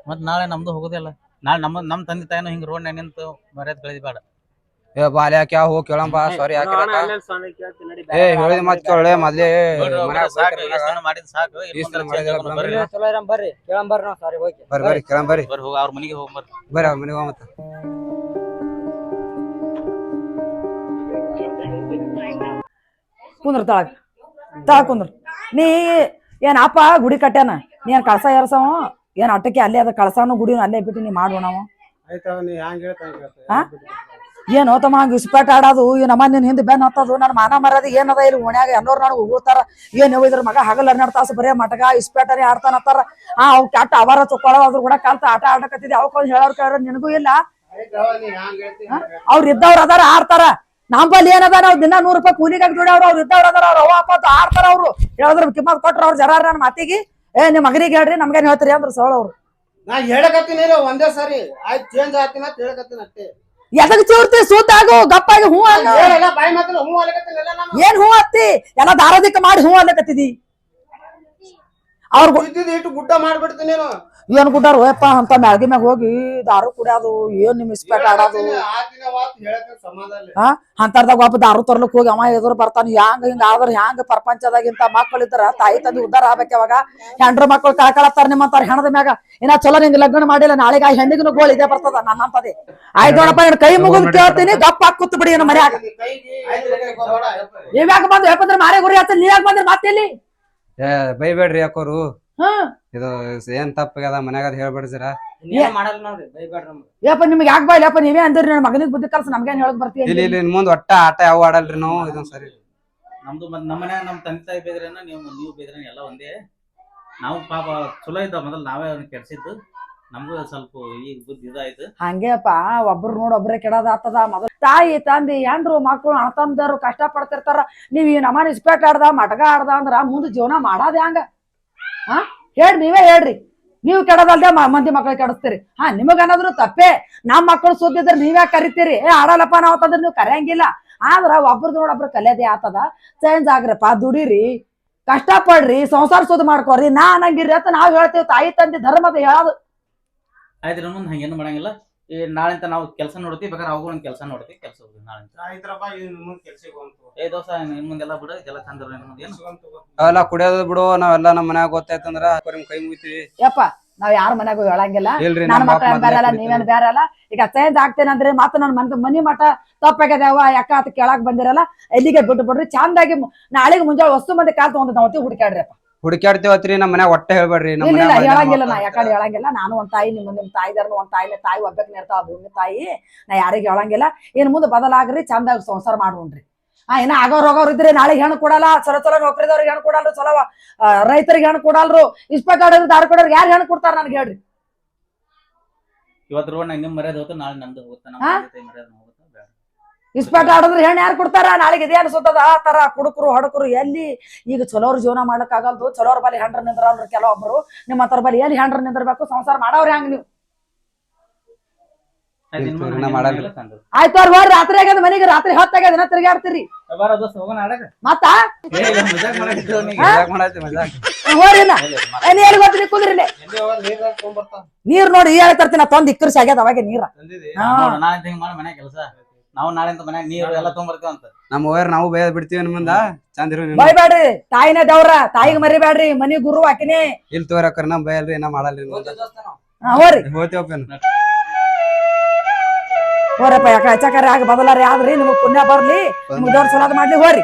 ಮತ್ ನಾಳೆ ನಮ್ದು ಹೋಗುದಿಲ್ಲ ನಾಳೆ ನಮ್ಮ ನಮ್ಮ ತಂದೆ ತಾಯಿನೂ ಹಿಂಗ ರೋಡ್ ನಿಂತು ಮರ್ಯಾದೆ ಬೇಡ. ಏ ಬಾಲ್ಯ ಕ್ಯಾ ಹೋಗ್ ಕೇಳಂ ಬಾ ಸಾರಿ ಯಾಕೆ ಏ ಹೇಳಿದ ಮತ್ ನಡಿ, ಮೊದ್ಲೇ ಮಾಡಿದ್ ಸಾಕು ಬರ್ರಿ. ಚಲೋ ಇರಂ ಬರ್ರಿ ಕೇಳಂ ಬರ್ರಿ ನಾವು ಸಾರಿ ಹೋಗಿ. ಬರ್ರಿ ಬರ್ರಿ ಕೇಳಂ ಬರ್ರಿ. ಬರ್ರಿ ಹೋಗಿ ಅವ್ರ ಮನೆಗೆ ಹೋಗ ಬರ್ರಿ. ಬರ್ರಿ ಅವ್ರ ಮನೆಗೆ ಹೋಗ್ ಮತ್ತ. ಕುಂದ್ರ ತಳಗ ತಳಗ ಕುಂದ್ರ. ನೀ ಏನ್ ಅಪ್ಪ ಗುಡಿ ಕಟ್ಯಾನ? ನೀ ಏನ್ ಕಳಸ ಏರ್ಸವ ಏನ್ ಅಟ್ಟಕ್ಕೆ ಅಲ್ಲೇ ಅದ ಕಳಸಾನು ಗುಡಿನು ಅಲ್ಲೇ ಬಿಟ್ಟು ನೀ ಮಾಡುವ ನಾವು? ಏನು ತಮ್ಮ ಹಂಗ ಇಸ್ಪೇಟ್ ಆಡೋದು ಇವ್ ನಮ್ಮ ನಿನ್ ಹಿಂದೆ ಬೆನ್ ಹತ್ತದು ನನ್ನ ಮಾನ ಮರ್ಯಾದೆ ಏನದ ಇಲ್ಲಿ ಓಣ್ಯಾಗ ಎಲ್ಲರೂ ನಾನು ಉಗುಳ್ತಾರ. ಏನ್ ಇದ್ರ ಮಗ ಹಗಲ್ ಹನ್ನೆರಡು ತಾಸು ಬರೇ ಮಟಗ ಇಸ್ಪೇಟರಿ ಆಡ್ತಾನತ್ತಾರ ಆ ಅವ್ ಕೆಟ್ಟ ಅವರ ಚೊಕ್ಕೊಳ ಅದ್ರ ಕೂಡ ಕಲ್ತ ಆಟ ಆಡಕತ್ತಿದ್ದೆ ಅವ್ಕೊಂದು ಹೇಳೋರ್ ಕೇಳೋ ನಿನಗೂ ಇಲ್ಲ. ಅವ್ರ ಇದ್ದವ್ರ ಅದಾರ ಆಡ್ತಾರ. ನಮ್ಮಲ್ಲಿ ಏನದ ನಾವು ದಿನ ನೂರು ರೂಪಾಯಿ ಕೂಲಿಗಾಗಿ ದುಡಿಯವ್ರು ಅವ್ರ ಇದ್ದವ್ರ ಅದಾರ ಅವ್ರ ಅವ್ವ ಅಪ್ಪ ಆಡ್ತಾರ ಅವ್ರು. ಹೇಳಿದ್ರ ಕಿಮ್ಮತ್ ಕೊಟ್ರ ಅವ್ರ ಜರಾರ ನನ್ನ ಮಾತಿಗೆ. ಏ ನಿಮ್ ಮಗನಿಗೆ ಹೇಳ್ರಿ ನಮ್ಗೇನ್ ಹೇಳ್ತೀರಿ ಅಂದ್ರ ಸೋಳ ಅವ್ರು. ನಾ ಹೇಳಕತ್ತೀನಿ ಒಂದೇ ಸಾರಿ. ಆಯ್ತು ಚೇಂಜ್ ಆಗ್ತೀನಿ ಅಂತ ಹೇಳಕತ್ತೀನಿ ಅಷ್ಟೇ. ಎದಕ್ ಚೂರ್ತಿ ಸೂತಾಗು ಗಪ್ಪಾಗಿ ಹೂ ಏನೆಲ್ಲ ಬಾಯಿ ಮಾತಲ್ಲ ಹ್ಞೂ ಅಲ್ಲಕತ್ತಿಲ್ಲ ನಾನು. ಏನ್ ಹೂ ಹತ್ತಿ ಎಲ್ಲ ದಾರದಿಕ್ಕ ಮಾಡಿ ಹೂ ಅಲ್ಲಕತ್ತಿದಿ. ಅವ್ರ ಇದ್ದಿದ್ದು ಇಟ್ಟು ಗುಡ್ಡ ಮಾಡ್ಬಿಡ್ತೀನಿ ನೀನು ಏನ್ ಗುಡ್ಡಾರು? ಯಪ್ಪ ಅಂತ ಮ್ಯಾಳ್ಗಿ ಮ್ಯಾಗ ಹೋಗಿ ದಾರು ಕುಡಿಯೋದು ಏನ್ ನಿಮ್ ಇಸ್ಪೇಟ್ ಆಡೋದು? ಹಾ ಮಾತು ಹೇಳಕ್ಕೆ ಸಮಾಧಾನ ಅಂತರ್ದಾಗ ಒಬ್ಬ ದಾರು ತರ್ಲಕ್ ಹೋಗಿ ಅವ ಎದುರು ಬರ್ತಾನ. ಹ್ಯಾಂಗ ಹಿಂಗ ಆದ್ರ ಹ್ಯಾಂಗ ಪ್ರಪಂಚದಾಗಿಂತ ಮಕ್ಕಳು ಇದ್ರ ತಾಯಿ ತಂದೆ ಉದ್ದಾರ ಆಗ್ಬೇಕ ಅವಾಗ ಹೆಂಡ್ರ ಮಕ್ಕಳು ಕಳ್ಕೊಳತ್ತಾರ ನಿಮ್ಮಂತಾರ ಹೆಣದ ಮ್ಯಾಗ? ಇನ್ನ ಚಲೋ ನಿಂಗ ಲಗ್ನ ಮಾಡಿಲ್ಲ ನಾಳೆಗೆ ಆ ಹೆಣ್ಣಿಗೂ ಗೋಳ ಇದೇ ಬರ್ತದ ನನ್ನಂತದೇ. ಆಯ್ತು ನೋಡಪ್ಪ ಇವ್ನ ಕೈ ಮುಗಿದ್ ಕೇಳ್ತೀನಿ ಗಪ್ಪ ಹಾಕಿ ಕೂತ್ ಬಿಡಿ ಏನ ಮನ್ಯಾಗ. ನೀವ್ಯಾಗ ಬಂದ್ರೆ ಬಂದು ಯಾಕಂದ್ರೆ ಮಾರೇ ಗುರಿ ಆತ ನೀವ್ಯಾಗ ಬಂದ್ರೆ ಬಂದ್ರಿ ಮತ್ತಿಲ್ಲಿ ಏ ಬೈಬೇಡ್ರಿ ಯಾಕೋರು ಇದು ಏನ್ ತಪ್ಪಾಗ್ಯದ ಮನ್ಯಾಗ ಅದ್ ಹೇಳ್ಬೇಡ್ರಿ ಜರ ನೀವೇನ್ ಮಾಡಲ್ಲ ನೋಡ್ರಿ ಬೈಬೇಡ್ರಿ ನಮ್ಗೆ ಯಪ್ಪ ನಿಮ್ಗೆ ಯಾಕೆ ಬಾಯ್ಲಿ ಯಪ್ಪ ನೀವೇ ಅಂದ್ರಿ ನನ್ನ ಮಗನಿಗೆ ಬುದ್ಧಿ ಕಲ್ಸ ನಮ್ಗೇನ್ ಹೇಳಕ್ ಇಲ್ಲಿ ಬರ್ತೀವಿ ಇಲ್ಲಿ ಇನ್ ಮುಂದ್ ಒಟ್ಟ ಆಟ ಯಾವ ಆಡಲ್ರಿ ನಾವು? ಇದೊಂದ್ ಸರಿ ನಮ್ದು ಮತ್ ನಮ್ಮ ಮನ್ಯಾಗ ನಮ್ಮ ತಂದೆ ತಾಯಿ ಬೇದ್ರೇನ ನೀವು ನೀವು ಬೇದ್ರೇನ ಎಲ್ಲ ಒಂದೇ. ನಾವು ಪಾಪ ಚಲೋ ಇದ್ದ ಮೊದಲು ನಾವೇ ಅವ್ನ ಕೆಡ್ಸಿದ್ದು. ನಮಗೂ ಸ್ವಲ್ಪ ಈಗ ಬುದ್ಧಿ ಇದಾಯ್ತು. ಹಂಗೇಪ್ಪ ಒಬ್ರು ನೋಡ್ ಒಬ್ರೇ ಕೆಡದ ಆತದ ಮೊದಲು ತಾಯಿ ತಂದೆ ಹೆಂಡ್ರು ಮಕ್ಕಳು ಅಣ್ಣತಮ್ಮದವ್ರು ಕಷ್ಟ ಪಡ್ತಿರ್ತಾರ ನೀವ್ ಈ ನಮನ ಇಸ್ಪೇಟ್ ಆಡ್ದ ಮಟಗ ಆಡ್ದ ಅಂದ್ರ ಮುಂದೆ ಜೀವನ ಮಾಡೋದ್ ಹೆಂಗ? ಹಾ? ಹೇಳ್ರಿ, ನೀವೇ ಹೇಳ್ರಿ. ನೀವು ಕೆಡದಲ್ದೆ ಮಂದಿ ಮಕ್ಳು ಕೆಡಿಸ್ತೀರಿ. ಹಾ ನಿಮಗ ಅನ್ನೋದ್ರು ತಪ್ಪೇ. ನಮ್ ಮಕ್ಕಳು ಸುದ್ದಿದ್ರೆ ನೀವ್ಯಾ ಕರಿತೀರಿ. ಏ, ಆಡಲ್ಲಪ್ಪ, ನಾವು ಅಂತಂದ್ರೆ ನೀವು ಕರೆಯಂಗಿಲ್ಲ. ಆದ್ರ ಒಬ್ರದ್ ನೋಡೊಬ್ರು ಕಲಿಯೋದೇ ಆತದ. ಚೇಂಜ್ ಆಗ್ರಪ್ಪ, ದುಡೀರಿ. ಕಷ್ಟ ಪಡ್ರಿ ಸಂಸಾರ ಸುದ್ದಿ ಮಾಡ್ಕೋರಿ. ನಾ ಅನ್ನಂಗಿರಿ ಅಂತ ನಾವ್ ಹೇಳ್ತೇವೆ. ತಾಯಿ, ತಂದೆ ಧರ್ಮದ ಹೇಳೋದು. ಆಯ್ತು ಮುಂದೆ ಹಂಗೇನು ಮಾಡಂಗಿಲ್ಲ. ಈ ನಾಳಿಂತ ನಾವು ಕೆಲಸ ನೋಡ್ತೀವಿ ಬೇಕಾದ್ರೆ ಅವು ಒಂದು ಕೆಲಸ ನೋಡ್ತೀವಿ ಕೆಲಸ ಹೋಗ್ತೀವಿ ನಾಳಿಂತ. ಆಯ್ತ್ರಪ್ಪ ಇನ್ನು ಮುಂದೆ ಕೆಲ್ಸಕ್ಕೆ ಏ ದೋಸ ಇನ್ ಮುಂದೆಲ್ಲ ಬಿಡು ಇದೆಲ್ಲ ಚಂದ ಇರೋ ಇನ್ ಮುಂದೆ ಅವೆಲ್ಲ ಕುಡಿಯೋದು ಬಿಡು ನಾವೆಲ್ಲ ನಮ್ಮ ಮನ್ಯಾಗ ಗೊತ್ತಾಯ್ತಂದ್ರ ನಿಮ್ ಕೈ ಮುಗಿತೀವಿ. ಯಪ್ಪ ನಾವ್ ಯಾರ ಮನೆಗೂ ಹೇಳಂಗಿಲ್ಲ. ಇಲ್ರಿ ನನ್ನ ನಮ್ಮ ಮಕ್ಳ ಬೇರೆ ನೀವೇನ್ ಬೇರೆ ಅಲ್ಲ ಈಗ ಚೇಂಜ್ ಆಗ್ತೇನಂದ್ರೆ ಮತ್ತೆ ನನ್ನ ಮನೆ ಮನಿ ಮಠ ತಪ್ಪಾಗ್ಯದವ ಯಾಕ ಅಂತ ಕೇಳಾಕ್ ಬಂದಿರಲ್ಲ ಎಲ್ಲಿಗೆ ಬಿಟ್ಟು ಬಿಡ್ರಿ ಚಂದಾಗಿ ಮು- ನಾಳೆಗೆ ಮುಂಜಾನೆ ವಸ್ತು ಮಂದಿ ಕಾಲ್ ತಗೊಂಡ್ ನಾವತ್ತಿ ಹುಡುಕಾಡ್ರಿ ಹುಡುಕ್ಯಾಡ್ತೇವತ್ರಿ ನಮ್ಮ ಮನ್ಯಾಗ ಒಟ್ಟ ಹೇಳ್ಬೇಡ್ರಿ ನಮ್ಮ ಇಲ್ಲ ಇಲ್ಲ ಹೇಳಂಗಿಲ್ಲ ನಾ ಯಾಕಡೆ ಹೇಳಂಗಿಲ್ಲ. ನಾನು ಒಂದ್ ತಾಯಿ ನಿಮ್ಮ ನಿಮ್ ತಾಯಿದಾರನು ಒಂದ್ ತಾಯಿನೇ ತಾಯಿ ಒಬ್ಬಕ್ಕೆ ಇರ್ತಾವ ಭೂಮಿ ತಾಯಿ. ನಾ ಯಾರಿಗೆ ಹೇಳಂಗಿಲ್ಲ. ಏನ್ ಮುಂದೆ ಬದಲಾಗ್ರಿ ಚಂದಾಗಿ ಸಂಸಾರ ಮಾಡುಣ್ರಿ ಆ ಏನ ಆಗೋರ್ ಹೋಗೋರ್ ಇದ್ರೆ ನಾಳೆಗೆ ಹೆಣ್ಣು ಕೊಡಲ್ಲ ಚಲೋ ಚಲೋ ನೌಕರಿದವ್ರಿಗೆ ಹೆಣ್ಣು ಕೊಡಲ್ರು ಚಲೋ ಆ, ರೈತರಿಗೆ ಹೆಣ್ಣು ಕೊಡಲ್ರು ಇಸ್ಪೆಕ್ಟರ್ ದಾರ ದಾರಿ ಕೊಡೋರು ಯಾರು ಹೆಣ್ಣು ಕೊಡ್ತಾರ ನನ್ಗೆ ಹೇಳ್ರಿ. ಇವತ್ತು ರೋಡ್ ನಿಮ್ಮ ಮರ್ಯಾದೆ ನಾಳೆ ನಮ್ದು ಹೋಗುತ್ತೆ ನಮ್ಮ ಹಾ? ತಂದೆ ತಾಯಿ ಮರ್ಯಾದೆ ಹೋಗುತ್ತೆ ಬೇಡ ಇಸ್ಪೆಟ್ ಆಡಿದ್ರೆ ಹೆಣ್ಣು ಯಾರು ಕೊಡ್ತಾರ? ನಾಳೆಗೆ ಇದೇ ಅನ್ಸುತ್ತದ. ಆ ತರ ಕುಡುಕರು ಹಡಕರು ಎಲ್ಲಿ ಈಗ ಚಲೋರ್ ಜೀವನ ಮಾಡಕ್ ಆಗಲ್ದು. ಚಲೋರ್ ಬಲಿ ಹೆಂಡ್ರ ನಿಂದ್ರಲ್ರಿ ಕೆಲವೊಬ್ರು. ನಿಮ್ಮ ಹತ್ರ ಬಲಿ ಎಲ್ಲಿ ಹೆಂಡ್ರ ನಿಂದಿರ್ಬೇಕು? ಸಂಸಾರ ಮಾಡವ್ರಿ ಹಂಗ ನೀವು? ಆಯ್ತು, ಅವ್ರ ಹೋಗ್ರಿ ರಾತ್ರಿ ಆಗ್ಯದ ಮನೆಗೆ. ರಾತ್ರಿ ಹೊತ್ತಾಗ್ಯದ ದಿನ ತಿರ್ಗಾಡ್ತೀರಿ ಮತ್ತ? ಹೋರಿ ನೀ ಎಲ್ಲಿ ಕುಂದ್ರಿಲ್ಲ ತೊಗೊಂಬರ್ತಾವ ನೀರ್ ನೋಡಿ ಈ ತರ್ತೀನಿ. ನಾ ತಂದ್ ಇಕ್ಕರ್ಸಿ ಆಗ್ಯದ ಅವಾಗ ನೀರ. ನೋಡು, ನಾಳೆ ಮನ್ಯಾಗ ನಾವು ನಾಳೆಂತ ಮನ್ಯಾಗ ನೀರು ಎಲ್ಲ ತುಂಬರ್ತೀವಿ ಅಂತ. ನಮ್ಮ ಓಯರ್ ನಾವು ಬೇಯ ಬಿಡ್ತೀವಿ ನಿಮ್ಮಿಂದ ಚಂದ ಇರು ತಾಯಿನ ಬೈಬ್ಯಾಡ್ರಿ ತಾಯಿನೇ ದೇವ್ರ ತಾಯಿಗೆ ಮರಿಬ್ಯಾಡ್ರಿ ಮನಿ ಗುರು ಹಾಕಿನಿ ಇಲ್ಲಿ ತೋರಕ್ರ ನಮ್ ಬಯಲ್ರಿ ನಾ ಮಾಡಲ್ರಿ ನಿಮ್ ಹೋರಪ್ಪ ಯಾಕ ಹಚ್ಚಕಾರ ಆಗ ಬದಲಾರಿ ಆದ್ರಿ ನಿಮಗ್ ಪುಣ್ಯ ಬರ್ಲಿ ನಿಮ್ಗ್ ದೇವ್ರ ಸಲಾದ್ ಮಾಡ್ಲಿ ಹೋರಿ.